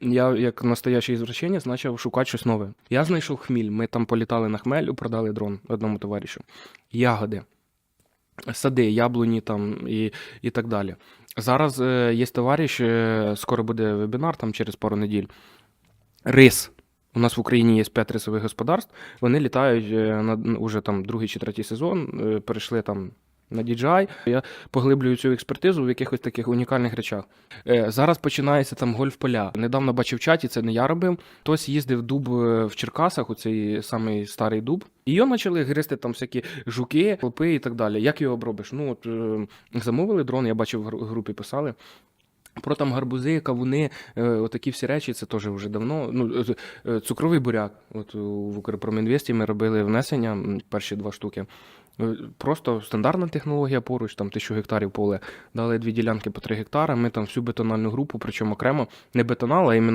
Я, як настоящий извращенець, почав шукати щось нове. Я знайшов хміль. Ми там політали на хмель, продали дрон одному товаришу. Ягоди, сади, яблуні там і, і так далі. Зараз е, є товариш, е, скоро буде вебінар там через пару неділь. Рис. У нас в Україні є 5 рисових господарств. Вони літають е, на уже там другий чи третій сезон, е, перейшли там на DJI. Я поглиблюю цю експертизу в якихось таких унікальних речах. Е, Зараз починається там гольф-поля. Недавно бачив чаті, це не я робив. Хтось їздив дуб е, в Черкасах, оцей самий старий дуб. І його почали гризти там всякі жуки, клопи і так далі. Як його обробиш? Ну от е, замовили дрон, я бачив в групі писали. Про там гарбузи, кавуни, отакі всі речі, це теж вже давно. Ну, цукровий буряк. От в Укрпромінвесті ми робили внесення, перші два штуки. Е, Просто стандартна технологія поруч, там тисячу гектарів поле, дали дві ділянки по три гектара. Ми там всю бетональну групу, причому окремо не бетонал, а іменно